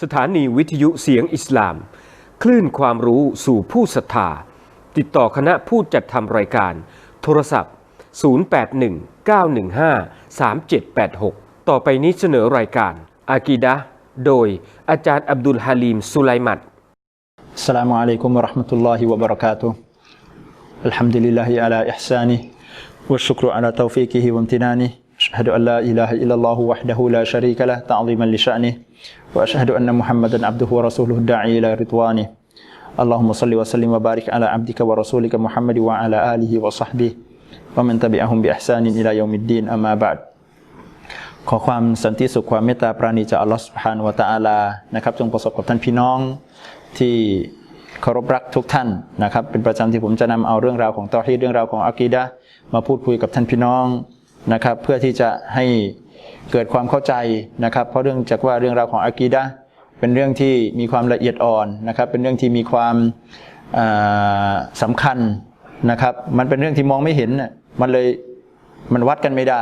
สถานีวิทยุเสียงอิสลาม คลื่นความรู้สู่ผู้ศรัทธา ติดต่อคณะผู้จัดทำรายการ โทรศัพท์ 0819153786 ต่อไปนี้เสนอรายการอากีดะโดยอาจารย์อับดุลฮาลีมสุไลมัดสลามุอะลัยกุมราะห์มะตุลลอฮิวะบะเราะกาตุอัลฮัมดุลิลลาฮิอะลาอิห์ซานิวะชุกรุอะลาตอฟีกิฮิวะอิมตินานิ أشهد أن لا إله إلا الله وحده لا شريك له تعظيما لشأنه وأشهد أن محمدا عبده ورسوله الداعي إلى رضوانه اللهم صل وسلم وبارك على عبدك ورسولك محمد وعلى آله وصحبه ومن تبعهم بإحسان إلى يوم الدين أما بعد ขอความสันติสุขความเมตตาปราณีจากอัลลอฮฺสุบฮานวะตะอาลานะครับจงประสบกับท่านพี่น้องที่เคารพรักทุกท่านนะครับเป็นประจำที่ผมจะนำเอาเรื่องราวของตอฮีเรื่องราวของอากีดะมาพูดคุยกับท่านพี่น้อง นะครับ เพื่อที่จะให้เกิดความเข้าใจนะครับ เพราะเรื่องจากว่าเรื่องราวของอากีดะเป็นเรื่องที่มีความละเอียดอ่อนนะครับ เป็นเรื่องที่มีความอ่าสำคัญนะครับ มันเป็นเรื่องที่มองไม่เห็นมันเลยมันวัดกันไม่ได้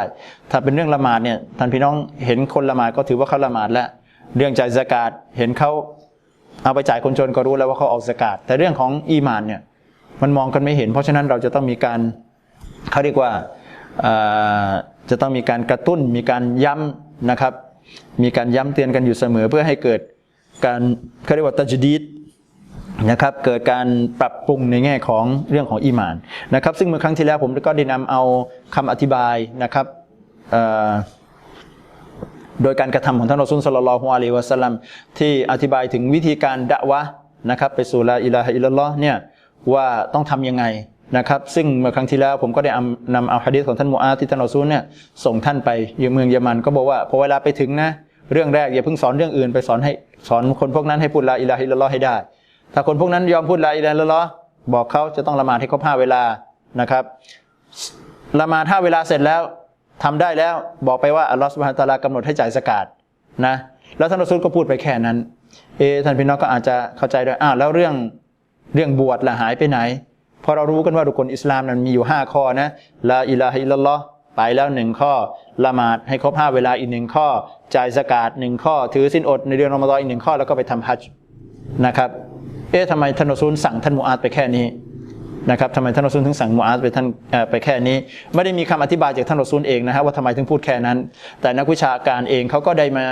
ถ้าเป็นเรื่องละหมาดเนี่ยท่านพี่น้องเห็นคนละหมาดก็ถือว่าเขาละหมาดแล้ว เรื่องจ่ายสกาดเห็นเขาเอาไปจ่ายคนจนก็รู้แล้วว่าเขาออกสกาดแต่เรื่องของอีมานเนี่ยมันมองกันไม่เห็น เพราะฉะนั้นเราจะต้องมีการเขาเรียกว่า จะต้องมีการกระตุ้นมีการย้ำนะครับ มีการย้ำเตือนกันอยู่เสมอเพื่อให้เกิดการเขาเรียกว่าตัจดีดนะครับเกิดการปรับปรุงในแง่ของเรื่องของอีมานนะครับ ซึ่งเมื่อครั้งที่แล้วผมก็ได้นำเอาคำอธิบายนะครับโดยการกระทำของท่านรอซูลสลลัลลฮุอะลัยวะสัลลัมที่อธิบายถึงวิธีการดะวะนะครับ ไปสู่ลาอิลาฮะอิลลัลลอฮ์เนี่ยว่าต้องทำยังไง นะครับซึ่งเมื่อครั้งที่แล้วผมก็ได้นำเอาฮะดีษของท่านมูอาที่ท่านรอซูลเนี่ยส่งท่านไปยังเมืองเยมันก็บอกว่าพอเวลาไปถึงนะเรื่องแรกอย่าเพิ่งสอนเรื่องอื่นไปสอนให้สอนคนพวกนั้นให้พูดลาอิลาฮิลลัลอฮ์ให้ได้ ถ้าคนพวกนั้นยอมพูดลาอิลาฮิลลัลอฮ์บอกเขาจะต้องละหมาดให้ครบห้าเวลานะครับละหมาดห้าเวลาเสร็จแล้วทำได้แล้วบอกไปว่าอัลลอฮฺสุบฮานตะอาลากำหนดให้จ่ายสกาดนะแล้วท่านรอซูลก็พูดไปแค่นั้นเอท่านพี่น้องก็อาจจะเข้าใจด้วยอ้าวแล้วเรื่องเรื่องบวชละหายไปไหน พอเรารู้กันว่าทุกคนอิสลามนั้นมีอยู่ห้าข้อนะลาอิลาฮะอิลลัลลอฮ์ไปแล้วหนึ่งข้อ ละหมาดให้ครบห้าเวลาอีกหนึ่งข้อ จ่ายสกาดหนึ่งข้อ ถือสินอดในเดือนรอมฎอนอีกหนึ่งข้อ แล้วก็ไปทำฮัจญ์นะครับ เอ๊ะทำไมท่านอซูลสั่งท่านมูอาซไปแค่นี้นะครับทำไมท่านอซูลถึงสั่งมูอาซไปท่านเอ่อไปแค่นี้ ไม่ได้มีคำอธิบายจากท่านอซูลเองนะฮะว่าทำไมถึงพูดแค่นั้น แต่นักวิชาการเองเขาก็ได้มา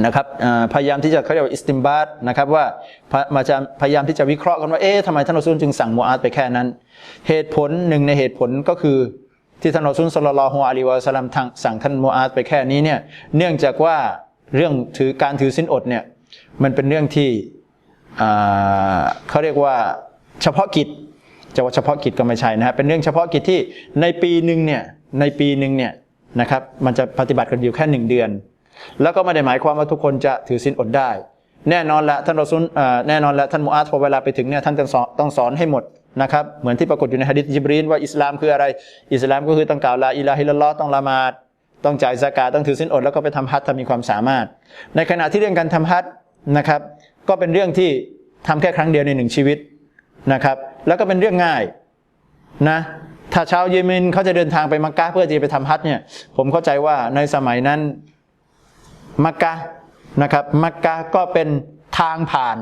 นะครับพยายามที่จะเขาเรียกว่าอิสติมบาตนะครับว่าพะมาจะพยายามที่จะวิเคราะห์กันว่าเอ๊ะทำไมท่านรอซูลจึงสั่งมูอาซไปแค่นั้น เหตุผลหนึ่งในเหตุผลก็คือที่ท่านรอซูลสลลัลอฮุอะลัยฮิวะสลัมสั่งท่านมูอาซไปแค่นี้เนี่ยเนื่องจากว่าเรื่องถือการถือสินอดเนี่ยมันเป็นเรื่องที่เขาเรียกว่าเฉพาะกิจจะว่าเฉพาะกิจก็ไม่ใช่นะฮะเป็นเรื่องเฉพาะกิจที่ในปีหนึ่งเนี่ยในปีหนึ่งเนี่ยนะครับมันจะปฏิบัติกันอยู่แค่หนึ่งเดือน แล้วก็ไม่ได้หมายความว่าทุกคนจะถือศีลอดได้ แน่นอนละท่านรอซุลแน่นอนละท่านมูอาซพอเวลาไปถึงเนี่ยท่านต้องสอนต้องสอนให้หมดนะครับเหมือนที่ปรากฏอยู่ในฮะดิษจิบรีนว่าอิสลามคืออะไร อิสลามก็คือต้องกล่าวลาอิลาฮิลลอฮ์ต้องละหมาดต้องจ่ายซากาต้องถือศีลอดแล้วก็ไปทำฮัจญ์ถ้ามีความสามารถ ในขณะที่เรื่องการทำฮัจญ์นะครับ ก็เป็นเรื่องที่ทำแค่ครั้งเดียวในหนึ่งชีวิตนะครับ แล้วก็เป็นเรื่องง่ายนะถ้าชาวเยเมนเขาจะเดินทางไปมักกะเพื่อจะไปทำฮัจญ์เนี่ยผมเข้าใจว่าในสมัยนั้น มักกะนะครับมักกะก็เป็นทางผ่าน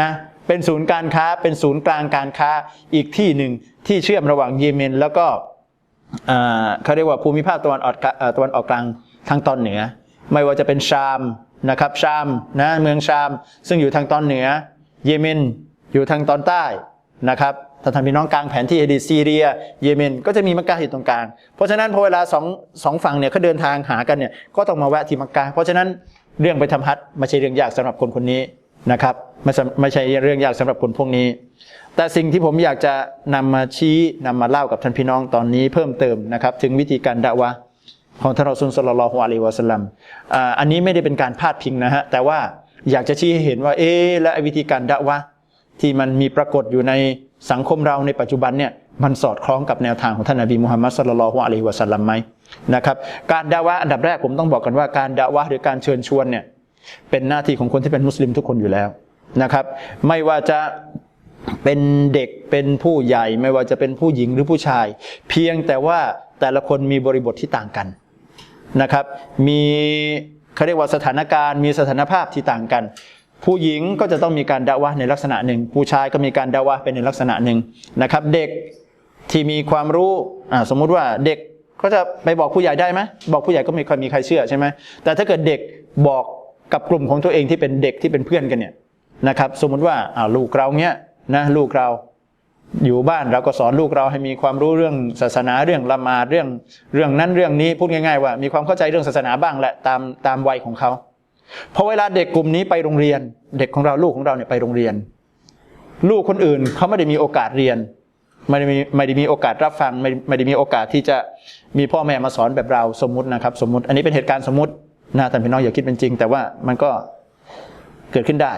นะเป็นศูนย์การค้าเป็นศูนย์กลางการค้าอีกที่หนึ่งที่เชื่อมระหว่างเยเมน แล้วก็เขาเรียกว่าภูมิภาคตะวันออกตะวันออกกลางทางตอนเหนือ ไม่ว่าจะเป็นชามนะครับชามนะเมืองชามซึ่งอยู่ทางตอนเหนือ เยเมนอยู่ทางตอนใต้นะครับ ถ้าท่านพี่น้องกลางแผนที่ให้ดีซีเรีย เยเมน ก็จะมีมักกะอยู่ตรงกลาง เพราะฉะนั้นพอเวลาสองสองฝั่งเนี่ยเขาเดินทางหากันเนี่ยก็ต้องมาแวะที่มักกะเพราะฉะนั้นเรื่องไปทำฮัจญ์ไม่ใช่เรื่องยากสำหรับคนคนนี้นะครับไม่ใช่ไม่ใช่เรื่องยากสำหรับคนพวกนี้ แต่สิ่งที่ผมอยากจะนำมาชี้นำมาเล่ากับท่านพี่น้องตอนนี้เพิ่มเติมนะครับ ถึงวิธีการดะวะของท่านรอซูลสลลัลลอฮุอะลัยฮิวะสัลลัมอันนี้ไม่ได้เป็นการพาดพิงนะฮะแต่ว่าอยากจะชี้ให้เห็นว่าเอ๊และวิธีการดะวะที่มันมีปรากฏอยู่ใน สังคมเราในปัจจุบันเนี่ยมันสอดคล้องกับแนวทางของท่านนบีมุฮัมมัดสลลัลลอฮุอะลัยฮิวะสัลลัมไหมนะครับการดะวะอันดับแรกผมต้องบอกกันว่าการดะวะหรือการเชิญชวนเนี่ยเป็นหน้าที่ของคนที่เป็นมุสลิมทุกคนอยู่แล้วนะครับ ไม่ว่าจะเป็นเด็กเป็นผู้ใหญ่ ไม่ว่าจะเป็นผู้หญิงหรือผู้ชาย เพียงแต่ว่าแต่ละคนมีบริบทที่ต่างกันนะครับ มีเขาเรียกว่าสถานการณ์มีสถานภาพที่ต่างกัน ผู้หญิงก็จะต้องมีการดะวะในลักษณะหนึ่ง ผู้ชายก็มีการดะวะเป็นในลักษณะหนึ่งนะครับ เด็กที่มีความรู้สมมุติว่าเด็กก็จะไปบอกผู้ใหญ่ได้ไหมบอกผู้ใหญ่ก็ไม่ค่อยมีใครเชื่อใช่ไหมแต่ถ้าเกิดเด็กบอกกับกลุ่มของตัวเองที่เป็นเด็กที่เป็นเพื่อนกันเนี่ยนะครับ สมมุติว่าลูกเราเนี้ยนะลูกเราอยู่บ้านเราก็สอนลูกเราให้มีความรู้เรื่องศาสนาเรื่องละหมาดเรื่องเรื่องนั้นเรื่องนี้พูดง่าย ๆ ว่ามีความเข้าใจเรื่องศาสนาบ้างแหละตามตามวัยของเขา พอเวลาเด็กกลุ่มนี้ไปโรงเรียน เด็กของเราลูกของเราเนี่ยไปโรงเรียน ลูกคนอื่นเขาไม่ได้มีโอกาสเรียนไม่ได้มีไม่ได้มีโอกาสรับฟังไม่ไม่ได้มีโอกาสที่จะมีพ่อแม่มาสอนแบบเราสมมุตินะครับ สมมุติ อันนี้เป็นเหตุการณ์สมมุตินะท่านพี่น้องอย่าคิดเป็นจริง แต่ว่ามันก็เกิดขึ้นได้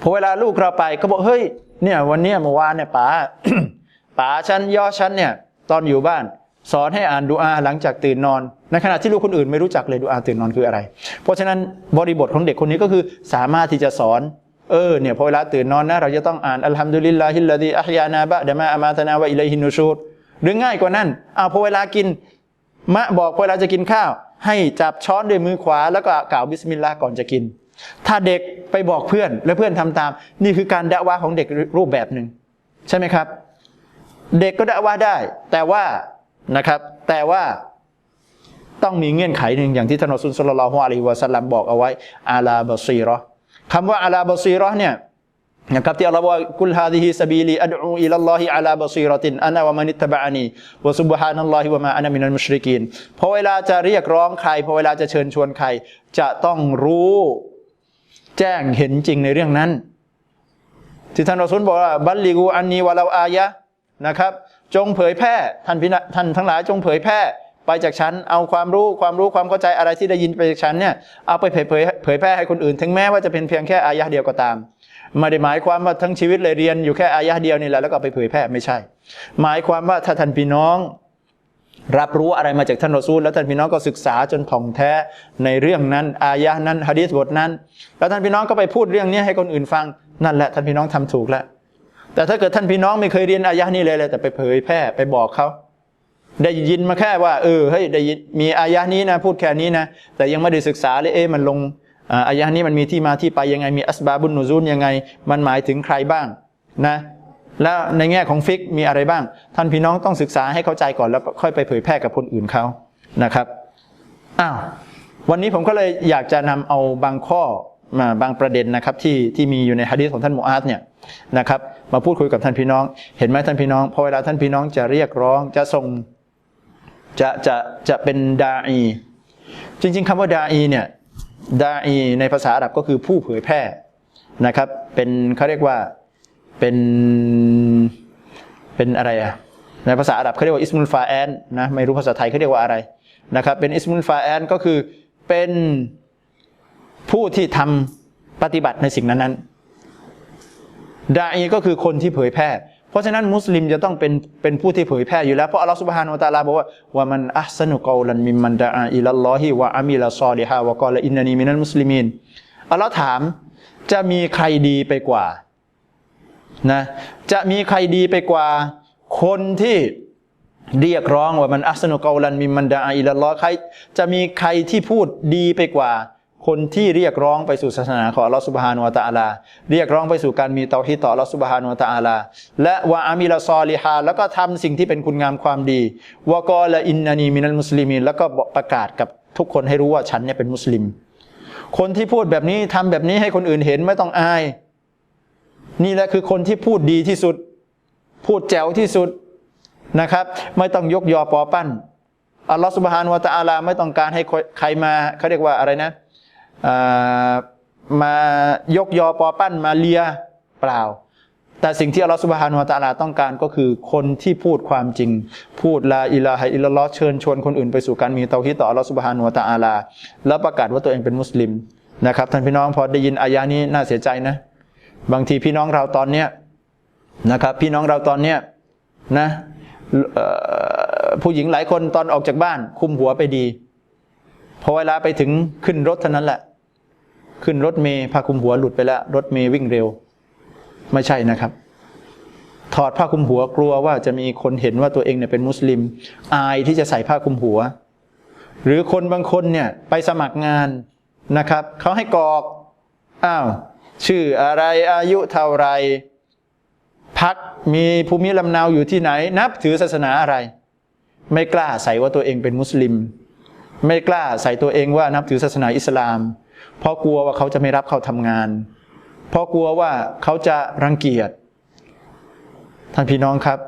พอเวลาลูกเราไปก็บอกเฮ้ยเนี่ยวันเนี้ยเมื่อวานเนี่ยป๋าป๋าฉันย่อฉันเนี่ย ตอนอยู่บ้าน สอนให้อ่านดูอาหลังจากตื่นนอน ในขณะที่ลูกคนอื่นไม่รู้จักเลยดูอาตื่นนอนคืออะไร เพราะฉะนั้นบริบทของเด็กคนนี้ก็คือสามารถที่จะสอนเออเนี่ยพอเวลาตื่นนอนนะเราจะต้องอ่านอัลฮัมดุลิลลาฮิลลาดีอัฮยานาบะดะมาอามาตนาวะอิลัยฮินูชูดหรือง่ายกว่านั้นเอาพอเวลากิน มะบอกพอเวลาจะกินข้าว ให้จับช้อนด้วยมือขวา แล้วก็กล่าวบิสมิลลาห์ก่อนจะกิน ถ้าเด็กไปบอกเพื่อนและเพื่อนทำตาม นี่คือการดะวาของเด็กรูปแบบหนึ่งใช่ไหมครับ เด็กก็ดะวาได้ แต่ว่า นะครับ แต่ว่าต้องมีเงื่อนไขหนึ่งอย่างที่ท่านอัสุลสลลัลอฮุอะลัยฮิวะสัลลัมบอกเอาไว้อาลาบซีราะห์คำว่าอาลาบซีราะห์เนี่ยนะครับที่อัลลอฮ์ว่ากุลฮาดิฮิสบีลีอัดอูอิลลอฮิอาลาบซีราะตินอานะวะมันิตบะอานีวะซุบฮานัลลอฮิวะมาอานะมินัลมุชริกีนพอเวลาจะเรียกร้องใครพอเวลาจะเชิญชวนใคร จะต้องรู้แจ้งเห็นจริงในเรื่องนั้นที่ท่านรอซุลบอกว่าบัลลิกูอันนีวะลาอายะนะครับ จงเผยแพร่ท่านพิท่านทั้งหลายจงเผยแพร่ไปจากฉันเอาความรู้ความรู้ความเข้าใจอะไรที่ได้ยินไปจากฉันเนี่ยเอาไปเผยเผยเผยแพร่ให้คนอื่น ถึงแม้ว่าจะเป็นเพียงแค่อายะเดียวก็ตามไม่ได้หมายความว่าทั้งชีวิตเลยเรียนอยู่แค่อายะเดียวนี่แหละแล้วก็ไปเผยแพร่ไม่ใช่ หมายความว่าถ้าท่านพี่น้อง รับรู้อะไรมาจากท่านรอซูลแล้วท่านพี่น้องก็ศึกษาจนถ่องแท้ในเรื่องนั้นอายะนั้นฮะดีษบทนั้น แล้วท่านพี่น้องก็ไปพูดเรื่องนี้ให้คนอื่นฟังนั่นแหละท่านพี่น้องทำถูกแล้ว แต่ถ้าเกิดท่านพี่น้องไม่เคยเรียนอายะนี้เลยเลยแต่ไปเผยแพร่ไปบอกเขาได้ยินมาแค่ว่าเออเฮ้ยได้ยินมีอายะนี้นะพูดแค่นี้นะ แต่ยังไม่ได้ศึกษาเลยเอ๊ะมันลงอายะนี้มันมีที่มาที่ไปยังไงมีอัสบาบุนนูซูลยังไง มันหมายถึงใครบ้างนะแล้วในแง่ของฟิกมีอะไรบ้าง ท่านพี่น้องต้องศึกษาให้เข้าใจก่อนแล้วค่อยไปเผยแพร่กับคนอื่นเขานะครับอ้าววันนี้ผมก็เลยอยากจะนำเอาบางข้อมาบางประเด็นนะครับที่ที่มีอยู่ในฮะดีษของท่านมูอาซเนี่ยนะครับ มาพูดคุยกับท่านพี่น้อง เห็นไหมท่านพี่น้องพอเวลาท่านพี่น้องจะเรียกร้องจะส่งจะจะจะเป็นดาอีจริง ๆคำว่าดาอีเนี่ยดาอีในภาษาอาหรับก็คือผู้เผยแพร่นะครับ เป็นเขาเรียกว่าเป็นเป็นอะไรอะในภาษาอาหรับเขาเรียกว่าอิสมุลฟาแอนนะไม่รู้ภาษาไทยเขาเรียกว่าอะไรนะครับเป็นอิสมุลฟาแอนก็คือเป็นผู้ที่ทำปฏิบัติในสิ่งนั้นๆ ดาอีก็คือคนที่เผยแพร่ เพราะฉะนั้นมุสลิมจะต้องเป็นเป็นผู้ที่เผยแพร่อยู่แล้ว เพราะอัลลอฮฺสุบฮานาอัลตะอาลาบอกว่าว่ามันอัสนุกอลันมิมมันดาอิลลอฮิวะอามิลซอลิฮาวะกอลอินนานีมินัลมุสลิมีนอัลลอฮ์ถามจะมีใครดีไปกว่านะจะมีใครดีไปกว่า คนที่เรียกร้องว่ามันอัสนุกอลันมิมันดาอิลลอใครจะมีใครที่พูดดีไปกว่า คนที่เรียกร้องไปสู่ศาสนาของอัลลอฮฺสุบฮานุวะตะอาลา เรียกร้องไปสู่การมีเตาฮีต่ออัลลอฮฺสุบฮานุวะตะอาลา และวะอามิลซอลิฮาแล้วก็ทำสิ่งที่เป็นคุณงามความดีวะกอละอินนานีมินัลมุสลิมีแล้วก็บอกประกาศกับทุกคนให้รู้ว่าฉันเนี่ยเป็นมุสลิม คนที่พูดแบบนี้ทำแบบนี้ให้คนอื่นเห็นไม่ต้องอาย นี่แหละคือคนที่พูดดีที่สุด พูดแจ๋วที่สุดนะครับ ไม่ต้องยกยอปอปั้นอัลลอฮฺสุบฮานวะตะอาลาไม่ต้องการให้ใครมาเขาเรียกว่าอะไรนะ มายกยอปอปั้นมาเลียเปล่า แต่สิ่งที่อัลลอฮฺสุบฮานวะตะอลาต้องการก็คือคนที่พูดความจริง พูดลาอิลาฮะอิลลอฮ์เชิญชวนคนอื่นไปสู่การมีเตาฮีต่ออัลลอฮฺสุบฮานวะตะอาลา แล้วประกาศว่าตัวเองเป็นมุสลิมนะครับท่านพี่น้องพอได้ยินอายะนี้น่าเสียใจนะ บางทีพี่น้องเราตอนเนี้ยนะครับพี่น้องเราตอนเนี้ยนะผู้หญิงหลายคนตอนออกจากบ้านคุมหัวไปดี พอเวลาไปถึงขึ้นรถเท่านั้นแหละ ขึ้นรถเมย์ผ้าคลุมหัวหลุดไปแล้ว รถเมย์วิ่งเร็ว ไม่ใช่นะครับ ถอดผ้าคลุมหัวกลัวว่าจะมีคนเห็นว่าตัวเองเนี่ยเป็นมุสลิม อายที่จะใส่ผ้าคลุมหัว หรือคนบางคนเนี่ยไปสมัครงานนะครับเขาให้กรอกอ้าวชื่ออะไรอายุเท่าไรพักมีภูมิลำเนาอยู่ที่ไหน นับถือศาสนาอะไร ไม่กล้าใส่ว่าตัวเองเป็นมุสลิม ไม่กล้าใส่ตัวเองว่านับถือศาสนาอิสลาม เพราะกลัวว่าเขาจะไม่รับเขาทำงาน เพราะกลัวว่าเขาจะรังเกียจ ท่านพี่น้องครับ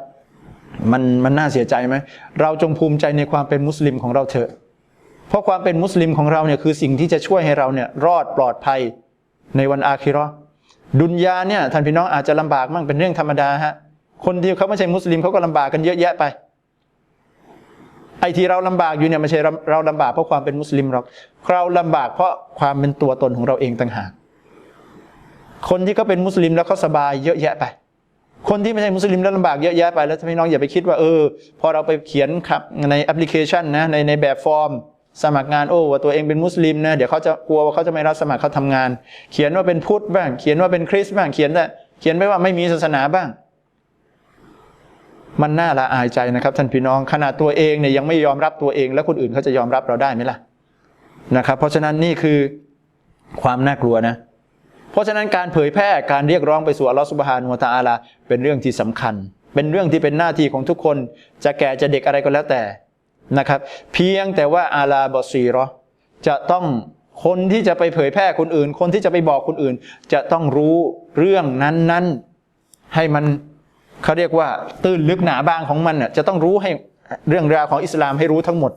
มันมันน่าเสียใจไหม เราจงภูมิใจในความเป็นมุสลิมของเราเถอะ เพราะความเป็นมุสลิมของเราเนี่ยคือสิ่งที่จะช่วยให้เราเนี่ยรอดปลอดภัยในวันอาคิราะห์ดุนยาเนี่ยท่านพี่น้องอาจจะลำบากมั่งเป็นเรื่องธรรมดาฮะ คนที่เขาไม่ใช่มุสลิมเขาก็ลำบากกันเยอะแยะไป ไอ้ที่เราลำบากอยู่เนี่ยไม่ใช่เราเราลำบากเพราะความเป็นมุสลิมหรอกเราลำบากเพราะความเป็นตัวตนของเราเองต่างหาก คนที่เขาเป็นมุสลิมแล้วเขาสบายเยอะแยะไป คนที่ไม่ใช่มุสลิมแล้วลำบากเยอะแยะไปแล้วพี่น้องอย่าไปคิดว่าเออ พอเราไปเขียนครับในแอปพลิเคชันนะในในแบบฟอร์มสมัครงานโอ้ว่าตัวเองเป็นมุสลิมนะเดี๋ยวเขาจะกลัวว่าเขาจะไม่รับสมัครเขาทำงาน เขียนว่าเป็นพุทธบ้าง เขียนว่าเป็นคริสต์บ้างเขียนแต่เขียนไม่ว่าไม่มีศาสนาบ้าง มันน่าละอายใจนะครับท่านพี่น้องขนาดตัวเองเนี่ยยังไม่ยอมรับตัวเอง แล้วคนอื่นเขาจะยอมรับเราได้ไหมล่ะนะครับเพราะฉะนั้นนี่คือความน่ากลัวนะ เพราะฉะนั้นการเผยแพร่การเรียกร้องไปสู่อัลลอฮฺสุบฮานุตะอาลาเป็นเรื่องที่สำคัญ เป็นเรื่องที่เป็นหน้าที่ของทุกคน จะแก่จะเด็กอะไรก็แล้วแต่นะครับ เพียงแต่ว่าอาลาบอซีรอจะต้องคนที่จะไปเผยแพร่คนอื่น คนที่จะไปบอกคนอื่น จะต้องรู้เรื่องนั้นๆให้มัน เขาเรียกว่าตื้นลึกหนาบางของมันน่ะจะต้องรู้ให้เรื่องราวของอิสลามให้รู้ทั้งหมด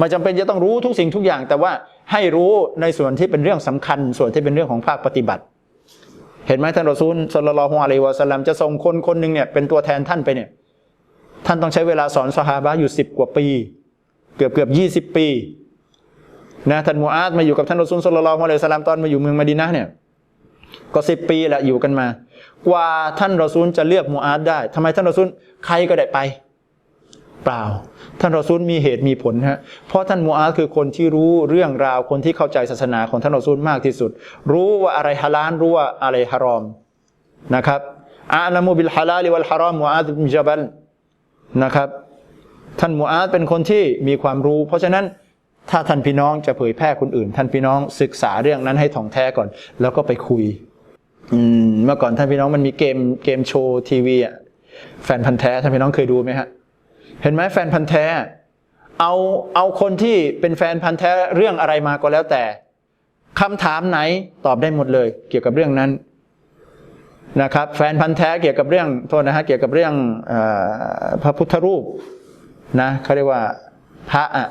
มันจำเป็นจะต้องรู้ทุกสิ่งทุกอย่าง แต่ว่าให้รู้ในส่วนที่เป็นเรื่องสำคัญ ส่วนที่เป็นเรื่องของภาคปฏิบัติ เห็นไหมท่านรอซูลสุลลัลอฮุอะลัยวะสัลลัมจะส่งคนคนหนึ่งเนี่ยเป็นตัวแทนท่านไปเนี่ย ท่านต้องใช้เวลาสอนสหาบะอยู่สิบกว่าปี เกือบเกือบยี่สิบปีนะท่านมูอาดมาอยู่กับท่านรอซูลสุลลัลอฮุอะลัยวะสัลลัมตอนมาอยู่เมืองมะดีนะเนี่ย ก็สิบปีแหละอยู่กันมา กว่าท่านรอซูลจะเลือกมูอาดได้ทำไมท่านรอซูลใครก็ได้ไป เปล่า ท่านรอซูลมีเหตุมีผลฮะเพราะท่านมูอาดคือคนที่รู้เรื่องราวคนที่เข้าใจศาสนาของท่านรอซูลมากที่สุด รู้ว่าอะไรฮาลาลรู้ว่าอะไรฮารอมนะครับอาลามูบิลฮาลาลิวัลฮารอมมูอาดบิจบัลนะครับท่านมูอาดเป็นคนที่มีความรู้ เพราะฉะนั้นถ้าท่านพี่น้องจะเผยแพร่คนอื่น ท่านพี่น้องศึกษาเรื่องนั้นให้ถ่องแท้ก่อน แล้วก็ไปคุย เมื่อก่อนท่านพี่น้องมันมีเกมเกมโชว์ทีวีอะแฟนพันธ์แท้ท่านพี่น้องเคยดูไหมฮะ เห็นไหมแฟนพันธ์แท้ เอาเอาคนที่เป็นแฟนพันธ์แท้เรื่องอะไรมาก็แล้วแต่คำถามไหนตอบได้หมดเลย เกี่ยวกับเรื่องนั้นนะครับ แฟนพันธ์แท้เกี่ยวกับเรื่องโทษนะฮะเกี่ยวกับเรื่องออพระพุทธรูปนะเขาเรียกว่าพระอะ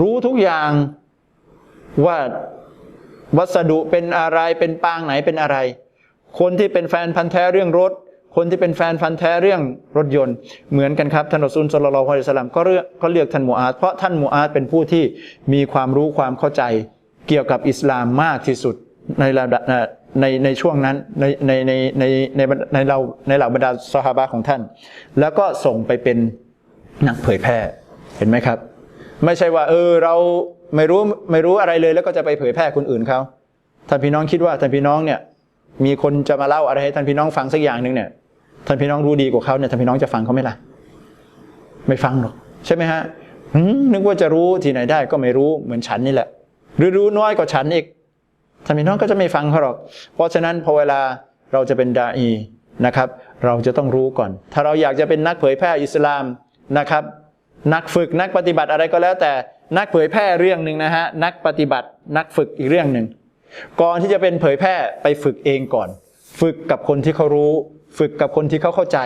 รู้ทุกอย่างว่า วัสดุเป็นอะไรเป็นปางไหนเป็นอะไร คนที่เป็นแฟนพันธ์แท้เรื่องรถ คนที่เป็นแฟนพันธ์แท้เรื่องรถยนต์ เหมือนกันครับท่านอซูลสุลลัลลอฮุอะลัยฮิสลลัมก็เลือกก็เลือกท่านมูอาดเพราะท่านมูอาดเป็นผู้ที่มีความรู้ความเข้าใจเกี่ยวกับอิสลามมากที่สุดในระดับในในช่วงนั้นในในในในในในเราในเหล่าบรรดาสหาบะของท่าน แล้วก็ส่งไปเป็นนักเผยแพร่เห็นไหมครับ ไม่ใช่ว่า เออเรา ไม่รู้ไม่รู้อะไรเลยแล้วก็จะไปเผยแพร่คนอื่นเขาท่านพี่น้องคิดว่าท่านพี่น้องเนี่ย มีคนจะมาเล่าอะไรให้ท่านพี่น้องฟังสักอย่างหนึ่งเนี่ยท่านพี่น้องรู้ดีกว่าเขาเนี่ยท่านพี่น้องจะฟังเขาไหมล่ะ ไม่ฟังหรอกใช่ไหมฮะนึกว่าจะรู้ที่ไหนได้ก็ไม่รู้เหมือนฉันนี่แหละ หรือรู้น้อยกว่าฉันอีกท่านพี่น้องก็จะไม่ฟังเขาหรอก เพราะฉะนั้นพอเวลาเราจะเป็นดาอีนะครับ เราจะต้องรู้ก่อน ถ้าเราอยากจะเป็นนักเผยแพร่อิสลามนะครับ นักฝึกนักปฏิบัติอะไรก็แล้วแต่ นักเผยแพร่เรื่องหนึ่งนะฮะนักปฏิบัตินักฝึกอีกเรื่องหนึ่งก่อนที่จะเป็นเผยแพร่ไปฝึกเองก่อน ฝึกกับคนที่เขารู้ ฝึกกับคนที่เขาเข้าใจ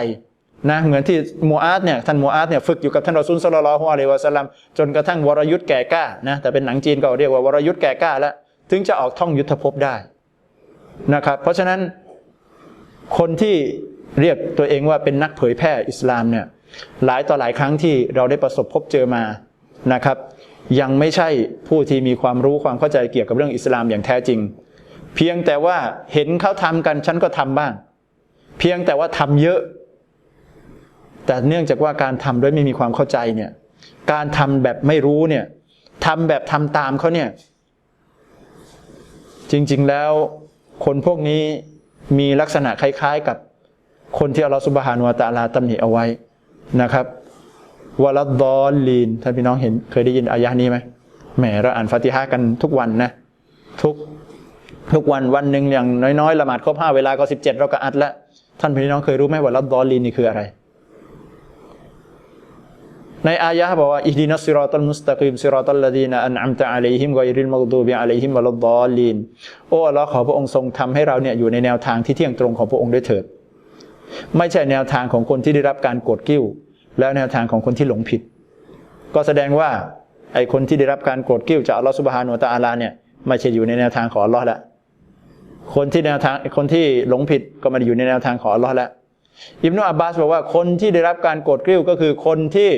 นะเหมือนที่มูอาดเนี่ยท่านมูอาดเนี่ยฝึกอยู่กับท่านรอซูลสลลัลลอฮุอะลัยวะสัลลัมจนกระทั่งวรยุทธ์แก่กล้านะแต่เป็นหนังจีนก็เรียกว่าวรยุทธ์แก่กล้าแล้วถึงจะออกท่องยุทธภพได้นะครับ เพราะฉะนั้นคนที่เรียกตัวเองว่าเป็นนักเผยแพร่อิสลามเนี่ยหลายต่อหลายครั้งที่เราได้ประสบพบเจอมานะครับ ยังไม่ใช่ผู้ที่มีความรู้ความเข้าใจเกี่ยวกับเรื่องอิสลามอย่างแท้จริง เพียงแต่ว่าเห็นเขาทำกันฉันก็ทำบ้าง เพียงแต่ว่าทำเยอะ แต่เนื่องจากว่าการทำด้วยไม่มีความเข้าใจเนี่ยการทำแบบไม่รู้เนี่ยทำแบบทำตามเขาเนี่ย จริงๆแล้วคนพวกนี้มีลักษณะคล้ายๆกับคนที่อัลลอฮฺสุบฮานุวะตาลาตำหนิเอาไว้นะครับ วลัดดอลลีนท่านพี่น้องเห็นเคยได้ยินอายะนี้ไหมแหมเราอ่านฟาติฮะกันทุกวันนะ ทุกทุกวันวันหนึ่งอย่างน้อยๆละหมาดครบห้าเวลาก็สิบเจ็ดเราก็อัดแล้วท่านพี่น้องเคยรู้ไหมว่าลัดดอลลีนนี่คืออะไร ในอายะบอกว่าอิดีนัสซิรอตัลมุสตะกีมซิรอตัลลดีนอันอัมตะอะลัยฮิมกอยริลมักดูบิอะลัยฮิมวะลัดดอลลีนโอ้อัลลอฮ์ขอพระองค์ทรงทำให้เราเนี่ยอยู่ในแนวทางที่เที่ยงตรงของพระองค์ด้วยเถิด ไม่ใช่แนวทางของคนที่ได้รับการกดกิ้ว แล้วแนวทางของคนที่หลงผิด ก็แสดงว่าไอคนที่ได้รับการโกรธกิ้วจากอัลลอฮฺสุบฮานุตะอาลาเนี่ยไม่ใช่อยู่ในแนวทางของอัลลอฮ์ล้วคนที่แนวทางคนที่หลงผิดก็ไมาอยู่ในแนวทางของอัลลอฮ์ล้วอิบนุอับบาสบอกว่าคนที่ได้รับการโกรธกิ้วก็คือคนที่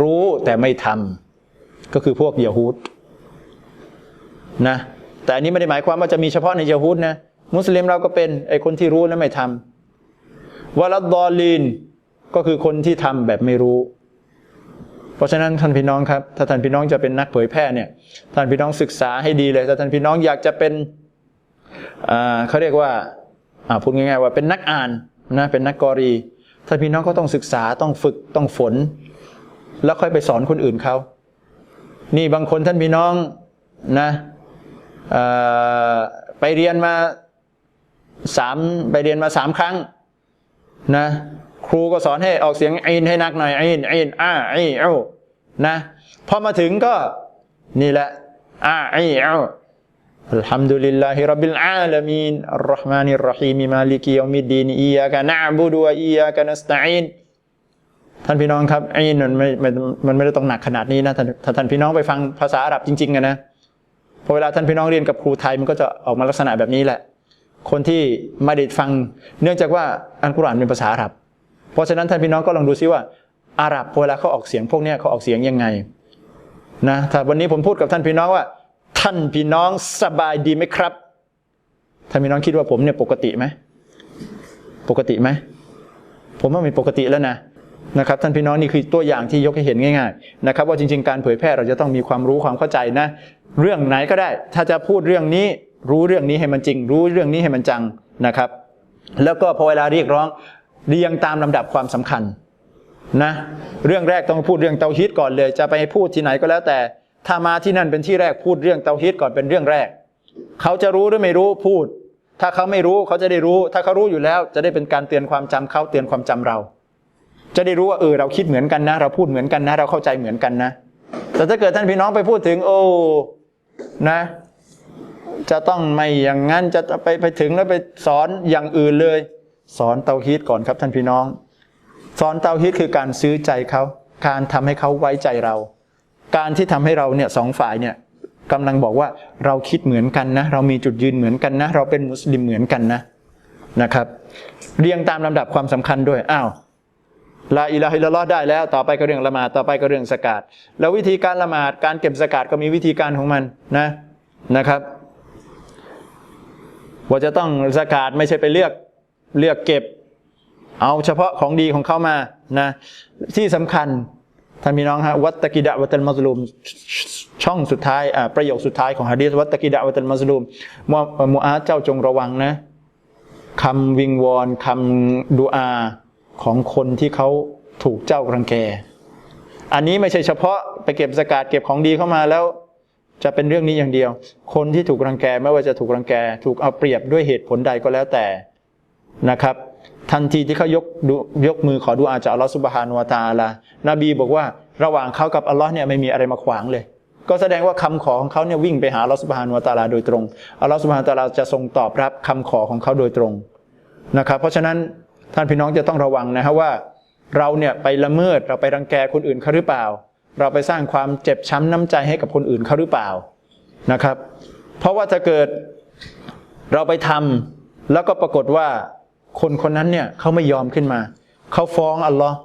รู้แต่ไม่ทำก็คือพวกยะฮูดนะแต่อันนี้ไม่ได้หมายความว่าจะมีเฉพาะในยะฮูดนะมุสลิมเราก็เป็นไอคนที่รู้และไม่ทำวะลัดดอลีน ก็คือคนที่ทำแบบไม่รู้ เพราะฉะนั้นท่านพี่น้องครับ ถ้าท่านพี่น้องจะเป็นนักเผยแพร่เนี่ย ท่านพี่น้องศึกษาให้ดีเลย ถ้าท่านพี่น้องอยากจะเป็นเขาเรียกว่าพูดง่ายๆว่าเป็นนักอ่านนะเป็นนักกอรี ท่านพี่น้องก็ต้องศึกษาต้องฝึกต้องฝน แล้วค่อยไปสอนคนอื่นเขา นี่บางคนท่านพี่น้องนะไปเรียนมาสามไปเรียนมาสามครั้งนะ ครูก็สอนให้ออกเสียงอินให้นักหน่อยอินอินอ่าอิเอานะพอมาถึงก็นี่แหละอ่าอิเอ้าอัลฮัมดุลิลลาฮิรับบิลอาลามีนอัลรอฮ์มานิรเราะฮีมมาลิกิยอมิดดีนอียากะนะบุดุวะอียากะนัสตะอีนท่านพี่น้องครับไอ้นี่มันไม่มันมันไม่ได้ต้องหนักขนาดนี้นะท่านถ้าท่านพี่น้องไปฟังภาษาอาหรับจริงๆกันนะพอเวลาท่านพี่น้องเรียนกับครูไทยมันก็จะออกมาลักษณะแบบนี้แหละ คนที่ไม่ได้ฟัง เนื่องจากว่าอัลกุรอานเป็นภาษาอาหรับ เพราะฉะนั้นท่านพี่น้องก็ลองดูซิว่าอาหรับพอเวลาเขาออกเสียงพวกนี้เขาออกเสียงยังไงนะถ้าวันนี้ผมพูดกับท่านพี่น้องว่า ท่านพี่น้องสบายดีไหมครับท่านพี่น้องคิดว่าผมเนี่ยปกติไหมปกติไหมผมว่าไม่ปกติแล้วนะนะครับท่านพี่น้องนี่คือตัวอย่างที่ยกให้เห็นง่ายๆนะครับว่าจริง ๆ การเผยแพร่เราจะต้องมีความรู้ความเข้าใจนะ เรื่องไหนก็ได้ ถ้าจะพูดเรื่องนี้รู้เรื่องนี้ให้มันจริง รู้เรื่องนี้ให้มันจังนะครับ แล้วก็พอเวลาเรียกร้อง เรียงตามลำดับความสำคัญนะเรื่องแรกต้องพูดเรื่องเตาฮีดก่อนเลย จะไปพูดที่ไหนก็แล้วแต่ ถ้ามาที่นั่นเป็นที่แรกพูดเรื่องเตาฮีดก่อนเป็นเรื่องแรก เขาจะรู้หรือไม่รู้พูด ถ้าเขาไม่รู้เขาจะได้รู้ ถ้าเขารู้อยู่แล้ว จะได้เป็นการเตือนความจำเขาเตือนความจำเรา จะได้รู้ว่าเออเราคิดเหมือนกันนะ เราพูดเหมือนกันนะ เราเข้าใจเหมือนกันนะ แต่ถ้าเกิดท่านพี่น้องไปพูดถึง โอ้นะ จะต้องไม่อย่างนั้นจะไปไปถึงแล้วไปสอนอย่างอื่นเลย สอนเตาฮีดก่อนครับท่านพี่น้อง สอนเตาฮีดคือการซื้อใจเขาการทำให้เขาไว้ใจเรา การที่ทำให้เราเนี่ยสองฝ่ายเนี่ยกำลังบอกว่าเราคิดเหมือนกันนะ เรามีจุดยืนเหมือนกันนะ เราเป็นมุสลิมเหมือนกันนะนะครับ เรียงตามลำดับความสำคัญด้วยอ้าวลาอิลาฮิลลอฮ์ได้แล้ว ต่อไปก็เรื่องละหมาดต่อไปก็เรื่องสกาดแล้ววิธีการละหมาดการเก็บสกาดก็มีวิธีการของมันนะนะครับ ว่าจะต้องสกาดไม่ใช่ไปเลือก เลือกเก็บ เอาเฉพาะของดีของเขามานะที่สำคัญท่านพี่น้องฮะวัตตะกิดะวัตัลมัซลูมช่องสุดท้ายอ่าประโยคสุดท้ายของฮะดีษวัตตะกิดะวัตัลมัซลูมมูมูอาเจ้าจงระวังนะคำวิงวอนคำดูอาของคนที่เขาถูกเจ้ารังแก อันนี้ไม่ใช่เฉพาะไปเก็บสกาดเก็บของดีเข้ามาแล้ว จะเป็นเรื่องนี้อย่างเดียว คนที่ถูกรังแกไม่ว่าจะถูกรังแก ถูกเอาเปรียบด้วยเหตุผลใดก็แล้วแต่ นะครับ ทันทีที่เขายกยกมือขอดูอาจากอัลลอฮฺสุบฮานุวะตาอาลานบีบอกว่าระหว่างเขากับอัลลอฮ์เนี่ยไม่มีอะไรมาขวางเลย ก็แสดงว่าคำขอของเขาเนี่ยวิ่งไปหาอัลลอฮฺสุบฮานุวะตาลาโดยตรงอัลลอฮฺสุบฮานุวะตาลาจะทรงตอบรับคำขอของเขาโดยตรงนะครับ เพราะฉะนั้นท่านพี่น้องจะต้องระวังนะครับว่า เราเนี่ยไปละเมิดเราไปรังแกคนอื่นเขาหรือเปล่า เราไปสร้างความเจ็บช้ำน้ำใจให้กับคนอื่นเขาหรือเปล่านะครับ เพราะว่าถ้าเกิดเราไปทำแล้วก็ปรากฏว่า คนคนนั้นเนี่ยเขาไม่ยอมขึ้นมา เขาฟ้องอัลลอฮ์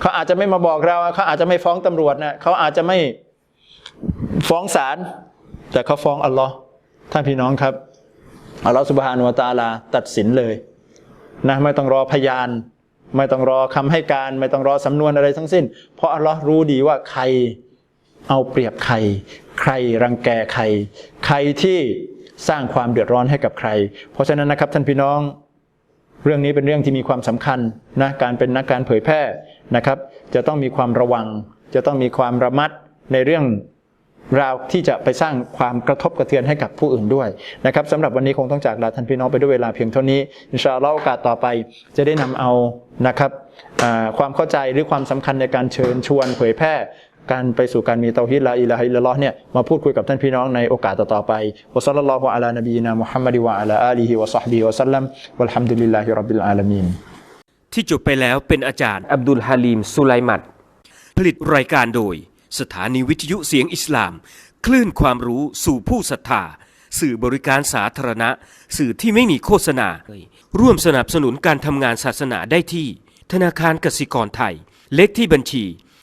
เขาอาจจะไม่มาบอกเราเขาอาจจะไม่ฟ้องตำรวจนะเขาอาจจะไม่ฟ้องศาลแต่เขาฟ้องอัลลอฮ์ท่านพี่น้องครับอัลลอฮ์สุบฮานุวะตาลาตัดสินเลยนะไม่ต้องรอพยาน ไม่ต้องรอคำให้การ ไม่ต้องรอสำนวนอะไรทั้งสิ้น เพราะอัลลอฮ์รู้ดีว่าใครเอาเปรียบใคร ใครรังแกใคร ใครที่สร้างความเดือดร้อนให้กับใคร เพราะฉะนั้นนะครับท่านพี่น้อง เรื่องนี้เป็นเรื่องที่มีความสำคัญนะการเป็นนักการเผยแพร่นะครับ จะต้องมีความระวัง จะต้องมีความระมัดในเรื่องราวที่จะไปสร้างความกระทบกระเทือนให้กับผู้อื่นด้วยนะครับสำหรับวันนี้คงต้องจากลาท่านพี่น้องไปด้วยเวลาเพียงเท่านี้อินชาอัลลอฮ์โอกาสต่อไปจะได้นำเอานะครับความเข้าใจหรือความสำคัญในการเชิญชวนเผยแพร่ การไปสู่การมีเตาฮิดลาอิลาฮิลลอฮ์เนี่ยมาพูดคุยกับท่านพี่น้องในโอกาสต่อๆไปวะซัลลัลลอฮุอะลานบีนามุฮัมมัดวะอะลาอาลีฮิวะซอฮบิฮิวะซัลลัมวัลฮัมดุลิลลาฮิร็อบบิลอาลามีนที่จบไปแล้วเป็นอาจารย์อับดุลฮาลีมสุไลมัดผลิตรายการโดย สถานีวิทยุเสียงอิสลาม คลื่นความรู้สู่ผู้ศรัทธาสื่อบริการสาธารณะ สื่อที่ไม่มีโฆษณา ร่วมสนับสนุนการทำงานศาสนาได้ที่ ธนาคารกสิกรไทย เลขที่บัญชี